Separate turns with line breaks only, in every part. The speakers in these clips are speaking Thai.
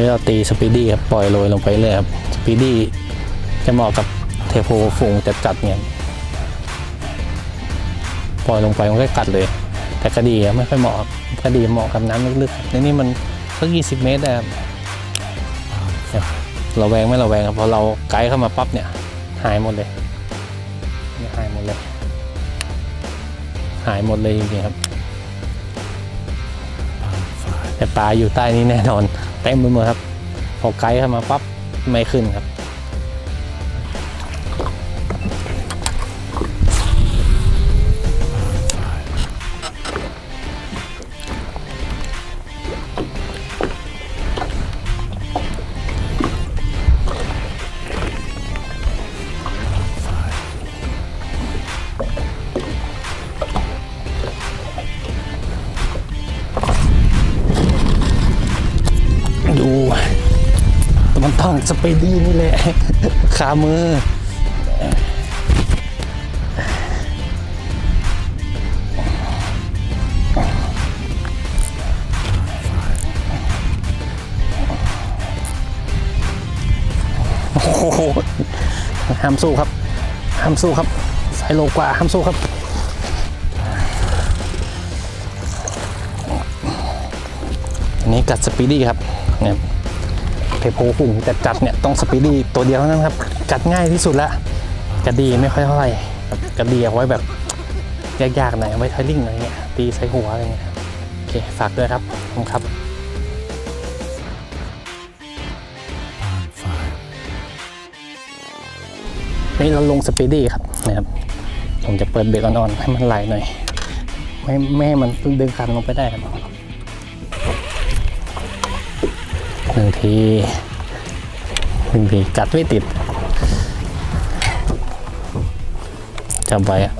นี้เราตีสปีดี้ครับปล่อยโรยลงไปเลยครับสปีดี้จะเหมาะกับเทโพฟูงจัดจัดๆเนี่ยปล่อยลงไปมันก็กัดเลย แต่กระดีไม่ค่อยเหมาะกระดีเหมาะกับน้ำลึกๆในนี่มันสักยี่สิบเมตรนะครับเราแวงไม่เราแวงครับพอเราไกด์เข้ามาปั๊บเนี่ยหายหมดเลยเนี่ยหายหมดเลย หายหมดเลยจริงๆครับ แต่ปลาอยู่ใต้นี้แน่นอนเต็มไปหมดครับพอไกด์เข้ามาปั๊บไม่ขึ้นครับ มันต้องสปีดี้นี่แหละขามือโอ้โหห้ามสู้ครับห้ามสู้ครับ สายโลกว่าห้ามสู้ครับอันนี้กัดสปีดี้ครับเนี่ย เทโพหุ่งจัดจัดเนี่ยต้องสปีดี้ตัวเดียวเท่านั้นครับกัดง่ายที่สุดละกระดีไม่ค่อยเท่าไหร่กระดีเอาไว้แบบยากๆหน่อยเอาไว้ไทลิ่งอะไรเงี้ยตีใส่หัวอะไรเงี้ยโอเคฝากด้วยครับขอบคุณครับนี่เราลงสปีดี้ครับนะครับ ผมจะเปิดเบรกอ่อนๆให้มันไหลหน่อย ไม่ไม่ให้มันดึงคันลงไปได้ครับ นึ่งทีหนึ่งทีกัดไม่ติดจำไว้อะ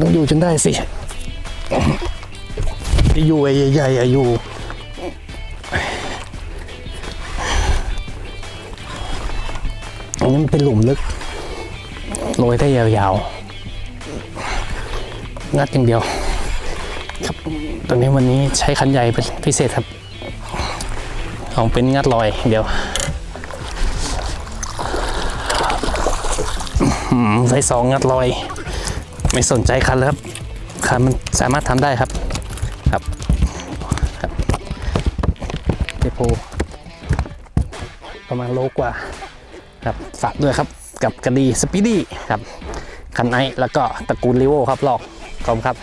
ต้องอยู่จนได้สิจะอยู่ไอ้ใหญ่ๆอยู่อันนี้มันเป็นหลุมลึกโรยได้ยาวๆ งัดอย่างเดียว ครับ ตอนนี้วันนี้ใช้คันใหญ่เป็นพิเศษครับ ของเป็นงัดลอยเดียวใส่สองงัดลอย ไม่สนใจคันแล้วครับคันมันสามารถทำได้ครับครับครับเดโพประมาณโลกว่าครับฝากด้วยครับกับกระดีสปีดี้ครับคันไอแล้วก็ตระกูลลิโวครับลอกขอบคุณครับ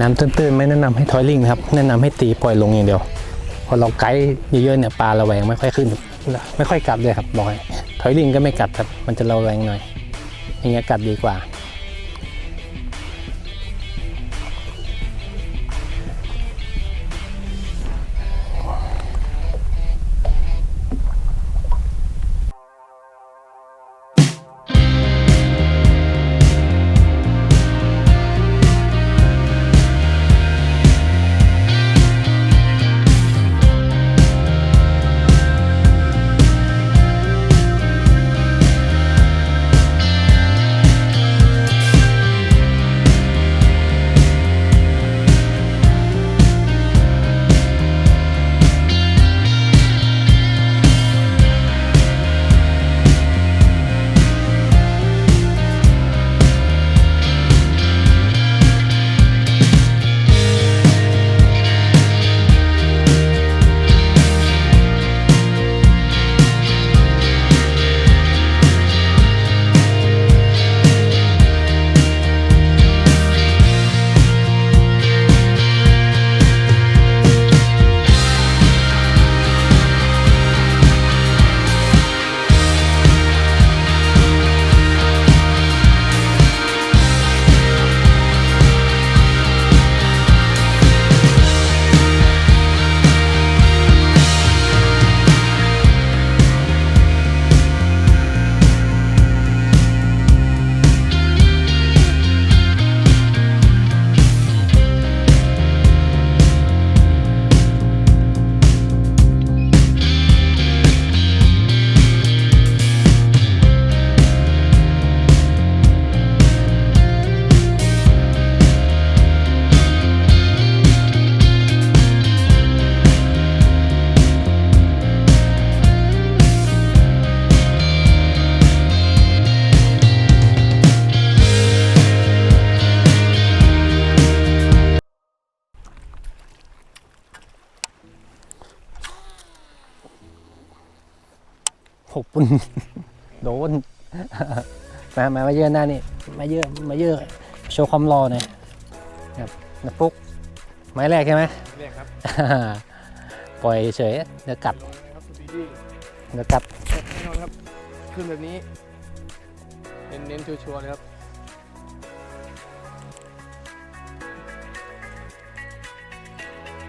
น้ำตื้นๆไม่แนะนำให้ทอยลิงนะครับ แนะนำให้ตีปล่อยลงอย่างเดียว พอเราไกด์เยอะๆเนี่ยปลาระแวงไม่ค่อยขึ้น ไม่ค่อยกัดเลยครับบอย ถอยลิงก็ไม่กัดครับ มันจะเราแรงหน่อยอย่างเงี้ยกัดดีกว่า ปุ่นโดน มามามาเยอะหน้านี่ มาเยอะ มาเยอะ โชว์ความรอหน่อยครับนะปุ๊ก ไม้แรกใช่ไหม
เรียกครับ
ปล่อยเฉยเดี๋ยวกัด
ครับสปีดี้
เดี๋ยวกัด
แน่นอนครับ ขึ้นแบบนี้ เน้นเน้นๆชัวร์ๆเลยครับ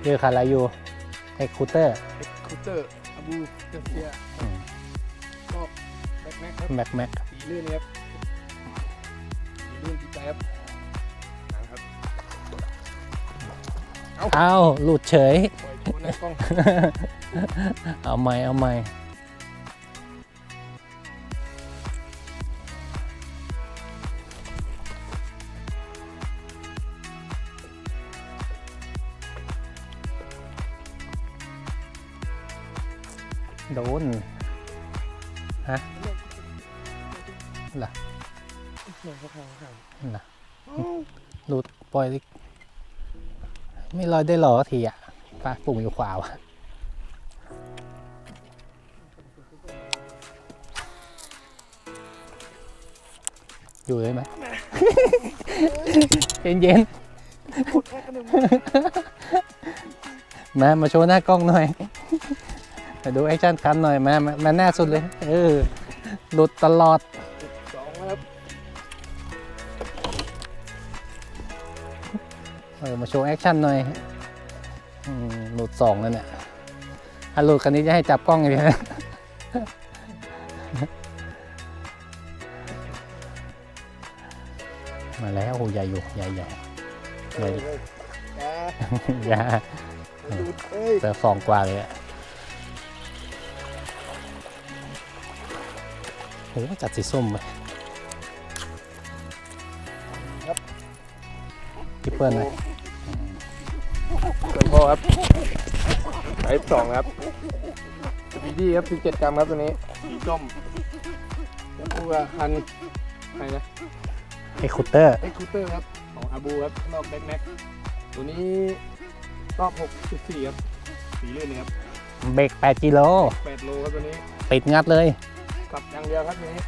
เยอะคารายูเอ็กคูเตอร์
เอ็กคูเตอร์อาบูเกเซียก็ แบ็คแม็กครับ
แม็กแม็ก
สีลื่นนะครับสีลื่นจิตใจครับนะครับ
อ้าวหลุดเฉย
ปล่อยโชว์หน้ากล้อง
เอาใหม่ เอาใหม่ โดน ฮะ ล่ะ
หน่อยครับครับ
น่ะหลุดปล่อยดิไม่ลอยได้หรอทีอะปลาปุ่มอยู่ขวาวะอยู่เลยไหมเย็นเย็น
กดแค่กันหนึ่ง
ๆมา มาโชว์หน้ากล้องหน่อย มาดูแอคชั่นคันหน่อย มา มามาหน้าสุดเลย เออ หลุดตลอด เออมาโชว์แอคชั่นหน่อยอืมหลุดสองแล้วเนี่ยถ้าหลุดคันนี้จะให้จับกล้องไงพี่มาแล้วโอ้ใหญ่อยู่ใหญ่ใหญ่
เฮ้ยเฮ้ยอย่า
ใหญ่
ดูดเอ้ย
แต่สองกว่าเลยอะโหจัดสีส้มไปพี่เปิ้ลนะ
ส่วนพ่อครับไอ้สองครับสปีดี้ครับ17กรัมครับตัวนี้สีส้มแล้วก็คันอะไรนะ
เอ็กคูเตอร์
เอ็กคูเตอร์ครับของอาบูครับรอบแบ็คแม็กตัวนี้รอบ6.4ครับสีลื่นนะครับ
เบรก8กิโล
8โลครับตัวนี้
ติดงัดเลย
ขับอย่างเดียวครับตัวนี้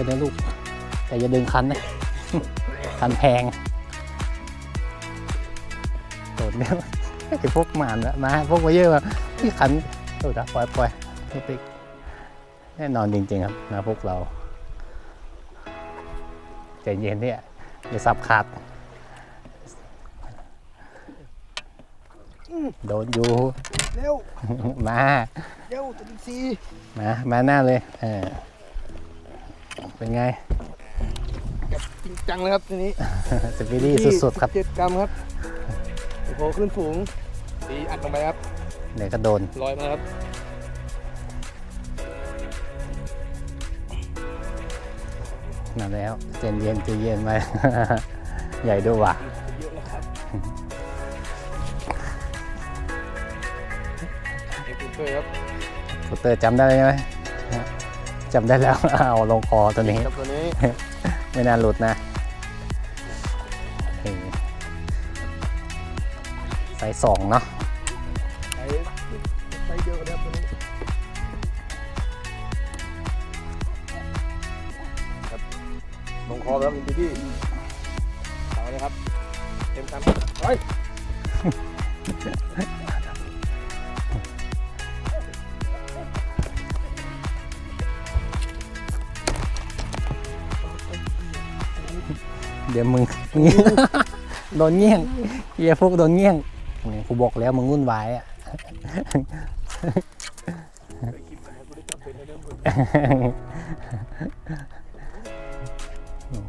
ดึงไปนะลูก แต่อย่าดึงคันนะคันแพงโดดเนี่ยไอ้พวกหมานอะมาพวกมาเยอะมาพี่คันโดดนะปล่อยปล่อยพี่ติ๊กแน่นอนจริง ๆ ครับนะพวกเราใจเย็นเนี่ยอย่าสับขาดโดนอยู่
เร็ว
มา
เร็วตัวที่สี่
มา มาหน้าเลยเออ เป็นไง
แบบจริงจังเลยครับตัวนี้
สปีดี้สุดๆครับ
เจ็ดกรัมครับโอ้โหขึ้นฝูงสีอัดลงไปครับ
เดี๋ยวก็โดน
ลอยมาครับ
มาแล้วเจนเย็นใจเย็นไปใหญ่ด้วยว่ะ
เยอะแล้วครับเอ็กซ์เตอร์ครับ
ฟูเตอร์จำได้ไหม จำได้แล้วเอาลงคอตัวนี้
กับตัวนี้
ไม่น่าหลุดนะเออไซส์สองเนาะ
ใช้ใช้เยอะนะครับตัวนี้ครับลงคอแล้วคุณพี่เอาเลยครับ เต็มครับไป
เดี๋ยวมึง โดนเงี้ยงเฮียพวกโดนเงี้ยงนี่กูบอกแล้วมึงวุ่นวายอะ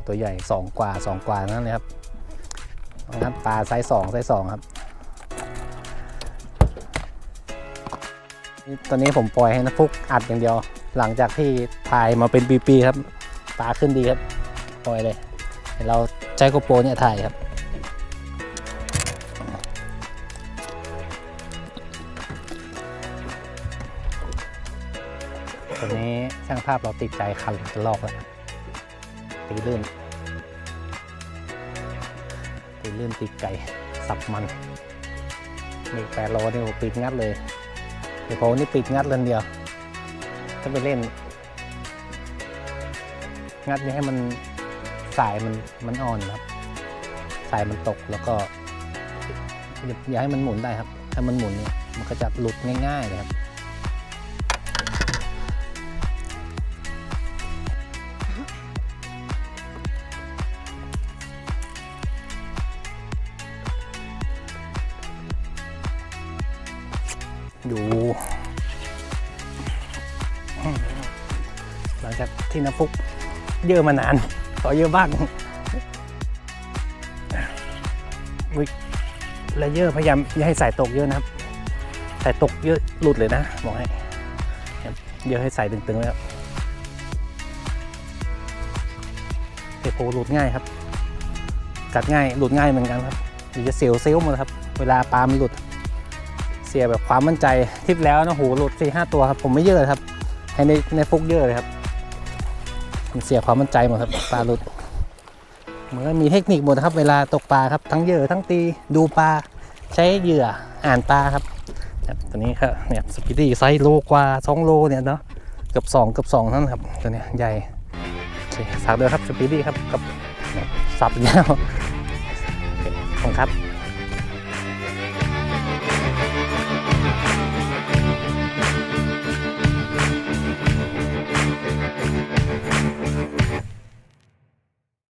ตัวใหญ่สองกว่าสองกว่านั่นเลยครับงั้นปลาไซส์สองไซส์สองครับนี่ตอนนี้ผมปล่อยให้นะฟุกอัดอย่างเดียว หลังจากที่ถ่ายมาเป็นปีๆครับ ปลาขึ้นดีครับ ปล่อยเลย เราใช้โกโปรเนี่ยถ่ายครับตัวนี้ช่างภาพเราติดใจคันจะลอกแล้วตีลื่นตีลื่นตีไก่สับมันเด็กแปดโลนี่โอ้ปิดงัดเลยเดี๋ยวผมนี่ปิดงัดเรือนเดียวถ้าไปเล่น งัดนี้ให้มัน สายมันมันอ่อนครับ สายมันตกแล้วก็อย่าให้มันหมุนได้ครับ ถ้ามันหมุนมันก็จะหลุดง่ายๆเลยครับดูหลังจากที่น้ำฟุกเยอะมานาน ขอเยอะบ้างวิแลเยอะพยายามอย่าให้สายตกเยอะนะครับสายตกเยอะหลุดเลยนะบอกให้เยอะให้สายตึงๆไว้ครับเทโพหลุดง่ายครับ กัดง่ายหลุดง่ายเหมือนกันครับหรือจะเซลเซลหมดครับ เวลาปลามันหลุด เสียแบบความมั่นใจทิปแล้วนะโหหลุดสี่ห้าตัวครับ ผมไม่เยอะครับ ให้ในในฟุกเยอะเลยครับ มันเสียความมั่นใจหมดครับปลาหลุดเหมือนมีเทคนิคหมดครับ เวลาตกปลาครับทั้งเหยื่อทั้งตีดูปลาใช้เหยื่ออ่านปลาครับตัวนี้ครับเนี่ยสปีดี้ไซส์โลกว่าสองโลเนี่ยเนาะเกือบสองเกือบสองนั่นครับตัวเนี้ยใหญ่ฝากด้วยครับสปีดี้ครับกับสับแล้วขอบคุณครับ